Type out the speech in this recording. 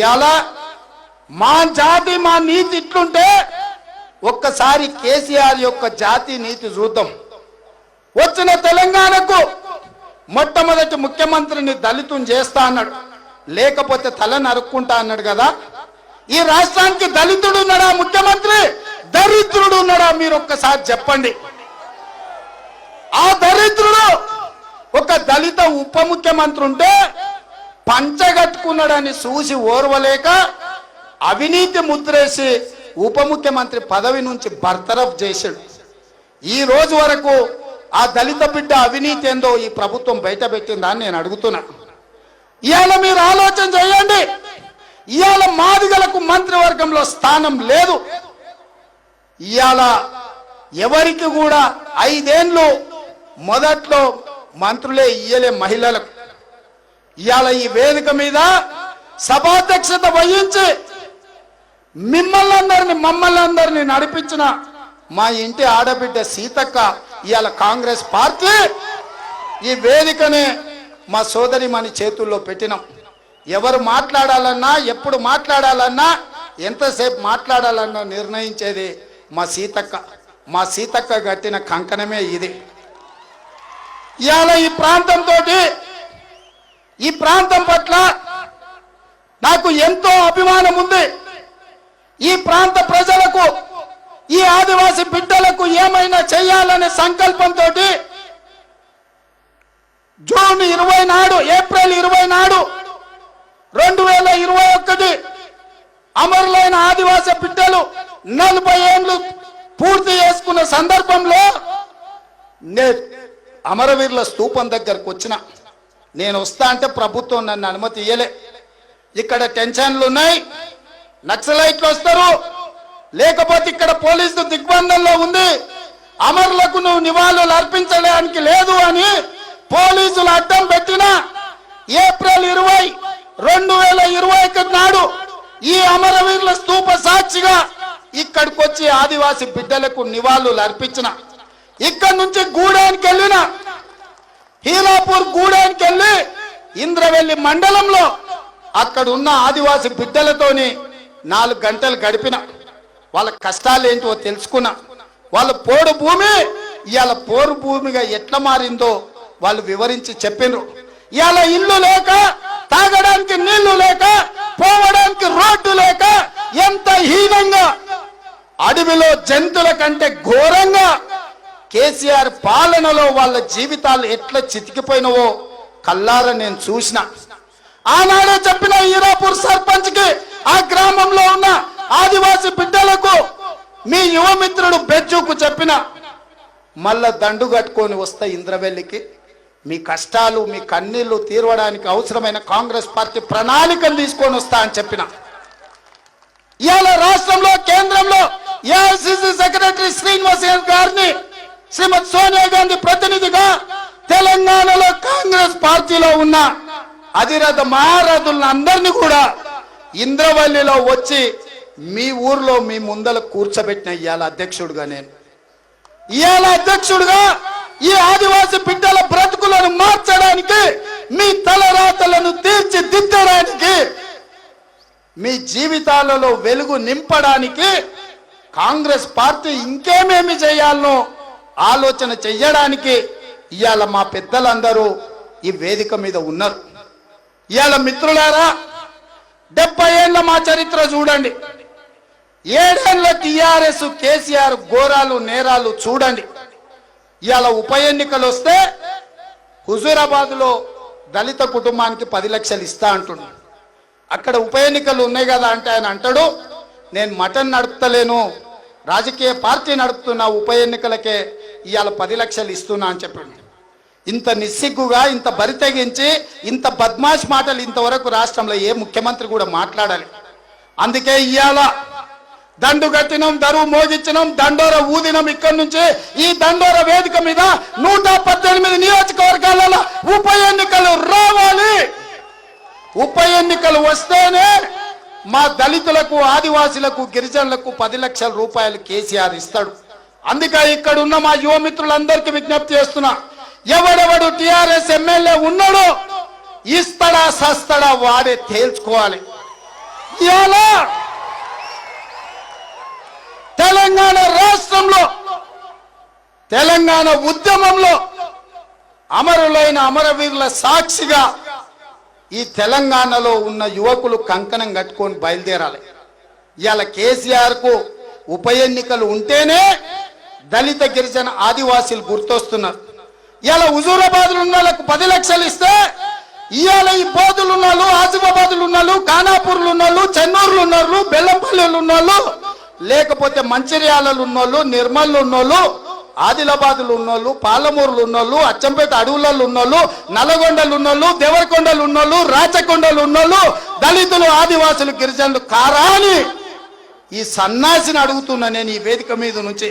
ఇలా మా జాతి మా నీతి ఇట్లుంటే ఒక్కసారి కేసీఆర్ యొక్క జాతి నీతి చూద్దాం. వచ్చిన తెలంగాణకు మొట్టమొదటి ముఖ్యమంత్రిని దళితం చేస్తా అన్నాడు. లేకపోతే తల నరుక్కుంటా అన్నాడు కదా. ఈ రాష్ట్రానికి దళితుడు ఉన్నాడా ముఖ్యమంత్రి? దరిద్రుడు ఉన్నాడా మీరు ఒక్కసారి చెప్పండి. ఆ దరిద్రుడు ఒక దళిత ఉప ముఖ్యమంత్రి ఉంటే పంచగట్టుకున్నాడని చూసి ఓర్వలేక అవినీతి ముద్రేసి ఉప ముఖ్యమంత్రి పదవి నుంచి బర్తరఫ్ చేశాడు. ఈ రోజు వరకు ఆ దళిత బిడ్డ అవినీతి ఏందో ఈ ప్రభుత్వం బయట పెట్టిందా అని నేను అడుగుతున్నా. ఇవాళ మీరు ఆలోచన చేయండి. ఇవాళ మాదిగలకు మంత్రివర్గంలో స్థానం లేదు. ఇవాళ ఎవరికి కూడా ఐదేండ్లు మొదట్లో మంత్రులే ఇయ్యలే మహిళలకు. ఇవాళ ఈ వేదిక మీద సభాధ్యక్షత వహించి మిమ్మల్ని అందరిని మమ్మల్ని అందరిని నడిపించిన మా ఇంటి ఆడబిడ్డ సీతక్క ఇవాళ కాంగ్రెస్ పార్టీ ఈ వేదికనే మా సోదరి మన చేతుల్లో పెట్టినాం. ఎవరు మాట్లాడాలన్నా ఎప్పుడు మాట్లాడాలన్నా ఎంతసేపు మాట్లాడాలన్నా నిర్ణయించేది మా సీతక్క. మా సీతక్క కట్టిన కంకణమే ఇది. ఇవాళ ఈ ప్రాంతంతో ఈ ప్రాంతం పట్ల నాకు ఎంతో అభిమానం ఉంది. ఈ ప్రాంత ప్రజలకు ఈ ఆదివాసి బిడ్డలకు ఏమైనా చేయాలనే సంకల్పంతో జూన్ ఇరవై నాడు ఏప్రిల్ ఇరవై నాడు రెండు వేల ఇరవై ఒకటి అమరులైన ఆదివాసీ బిడ్డలు నలభై ఏళ్ళు పూర్తి చేసుకున్న సందర్భంలో నే అమరవీరుల స్తూపం దగ్గరకు వచ్చిన నేను వస్తా అంటే ప్రభుత్వం నన్ను అనుమతి ఇయ్యలే. ఇక్కడ టెన్షన్లు ఉన్నాయి. నక్సలైట్లు వస్తారు. లేకపోతే ఇక్కడ పోలీసు దిగ్బంధంలో ఉంది. అమరులకు నువ్వు నివాళులు అర్పించడానికి లేదు అని పోలీసులు అడ్డం పెట్టిన ఏప్రిల్ ఇరవై రెండు వేల ఇరవై ఒకటి నాడు ఈ అమరవీరుల స్థూప సాక్షిగా ఇక్కడికి వచ్చి ఆదివాసి బిడ్డలకు నివాళులు అర్పించిన. ఇక్కడ నుంచి గూడానికి వెళ్ళిన హీలాపూర్ గూడానికి వెళ్ళి ఇంద్రవెల్లి మండలంలో అక్కడ ఉన్న ఆదివాసి బిడ్డలతోని నాలుగు గంటలు గడిపిన. వాళ్ళ కష్టాలు ఏంటో తెలుసుకున్నా. వాళ్ళ పోడు భూమి ఇవాళ పోరు భూమిగా ఎట్లా మారిందో వాళ్ళు వివరించి చెప్పినారు. ఇవాళ ఇల్లు లేక తాగడానికి నీళ్ళు లేక పోవడానికి రోడ్డు లేక ఎంత హీనంగా అడవిలో జంతువుల కంటే ఘోరంగా కేసీఆర్ పాలనలో వాళ్ళ జీవితాలు ఎట్లా చితికిపోయినవో కల్లార నేను చూసిన. ఆనాడే చెప్పిన ఈరాపూర్ సర్పంచ్కి ఆ గ్రామంలో ఉన్న ఆదివాసి బిడ్డలకు మీ యువమిత్రుడు బెజ్జుకు చెప్పిన మళ్ళా దండు కట్టుకొని వస్తా ఇంద్రవెల్లికి. మీ కష్టాలు మీ కన్నీళ్ళు తీరవడానికి అవసరమైన కాంగ్రెస్ పార్టీ ప్రణాళికలు తీసుకొని వస్తా అని చెప్పిన. ఇవాళ రాష్ట్రంలో కేంద్రంలో ఏఐసిసి సెక్రటరీ శ్రీనివాస్ గారిని శ్రీమతి సోనియా గాంధీ ప్రతినిధిగా తెలంగాణలో కాంగ్రెస్ పార్టీలో ఉన్న అధిరథ మహారథులను అందరినీ కూడా ఇంద్రవల్లిలో వచ్చి మీ ఊర్లో మీ ముందల కూర్చోబెట్టిన ఇవాళ అధ్యక్షుడుగా నేను. ఇవాళ అధ్యక్షుడుగా ఈ ఆదివాసి బిడ్డల బ్రతుకులను మార్చడానికి మీ తలరాతలను తీర్చిదిద్దడానికి మీ జీవితాలలో వెలుగు నింపడానికి కాంగ్రెస్ పార్టీ ఇంకేమేమి చేయాలనో ఆలోచన చెయ్యడానికి ఇవాళ మా పెద్దలందరూ ఈ వేదిక మీద ఉన్నారు. ఇవాళ మిత్రులారా డెబ్బై ఏళ్ళ మా చరిత్ర చూడండి. ఏడేళ్ళ టిఆర్ఎస్ కేసీఆర్ ఘోరాలు నేరాలు చూడండి. ఇవాళ ఉప ఎన్నికలు వస్తే హుజూరాబాద్లో దళిత కుటుంబానికి పది లక్షలు ఇస్తా అంటున్నాడు అక్కడ ఉప ఎన్నికలు ఉన్నాయి కదా అంటే ఆయన అంటాడు నేను మటన్ నడుపుతలేను. రాజకీయ పార్టీ నడుపుతున్న ఉప ఎన్నికలకే ఇవాళ పది లక్షలు ఇస్తున్నా అని చెప్పండి. ఇంత నిస్సిగ్గుగా ఇంత బరి తెగించి ఇంత బద్మాష్ మాటలు ఇంతవరకు రాష్ట్రంలో ఏ ముఖ్యమంత్రి కూడా మాట్లాడాలి. అందుకే ఇవాళ దండు కట్టినం దరువు మోగించినం దండోర ఊదినం ఇక్కడి నుంచి. ఈ దండోర వేదిక మీద నూట పద్దెనిమిది నియోజకవర్గాలలో ఉప ఎన్నికలు రావాలి. ఉప ఎన్నికలు వస్తేనే మా దళితులకు ఆదివాసులకు గిరిజనులకు పది లక్షల రూపాయలు కేసీఆర్ ఇస్తాడు. అందుకే ఇక్కడ ఉన్న మా యువ మిత్రులందరికీ విజ్ఞప్తి చేస్తున్నా. ఎవడెవడు టిఆర్ఎస్ ఎమ్మెల్యే ఉన్నాడో ఇస్తాడా సస్తాడా వాడే తేల్చుకోవాలి. ఇవాళ తెలంగాణ రాష్ట్రంలో తెలంగాణ ఉద్యమంలో అమరులైన అమరవీరుల సాక్షిగా ఈ తెలంగాణలో ఉన్న యువకులు కంకణం కట్టుకొని బయలుదేరాలి. ఇవాళ కేసీఆర్కు ఉప ఎన్నికలు ఉంటేనే దళిత గిరిజన ఆదివాసీలు గుర్తొస్తున్నారు ఇవాళ హుజూరాబాద్లు ఉన్న వాళ్ళకు పది లక్షలు ఇస్తే ఇవాళ ఈ బోధులు ఉన్నాళ్ళు ఆసిఫాబాద్లు ఉన్నాళ్ళు ఖానాపూర్లు ఉన్నాళ్ళు చెన్నూరులు ఉన్నారు బెల్లంపల్లిలు ఉన్నాళ్ళు లేకపోతే మంచిర్యాలలో ఉన్నోళ్ళు నిర్మల్లు ఉన్నోళ్ళు ఆదిలాబాద్లు ఉన్నోళ్ళు పాలమూరులు ఉన్నోళ్ళు అచ్చంపేట అడవులలో ఉన్నోళ్ళు నల్లగొండలు ఉన్నోళ్ళు దేవరకొండలు ఉన్నోళ్ళు రాచకొండలు ఉన్నోళ్ళు దళితులు ఆదివాసులు గిరిజనులు కారా అని ఈ సన్నాసిని అడుగుతున్నా నేను ఈ వేదిక మీద నుంచి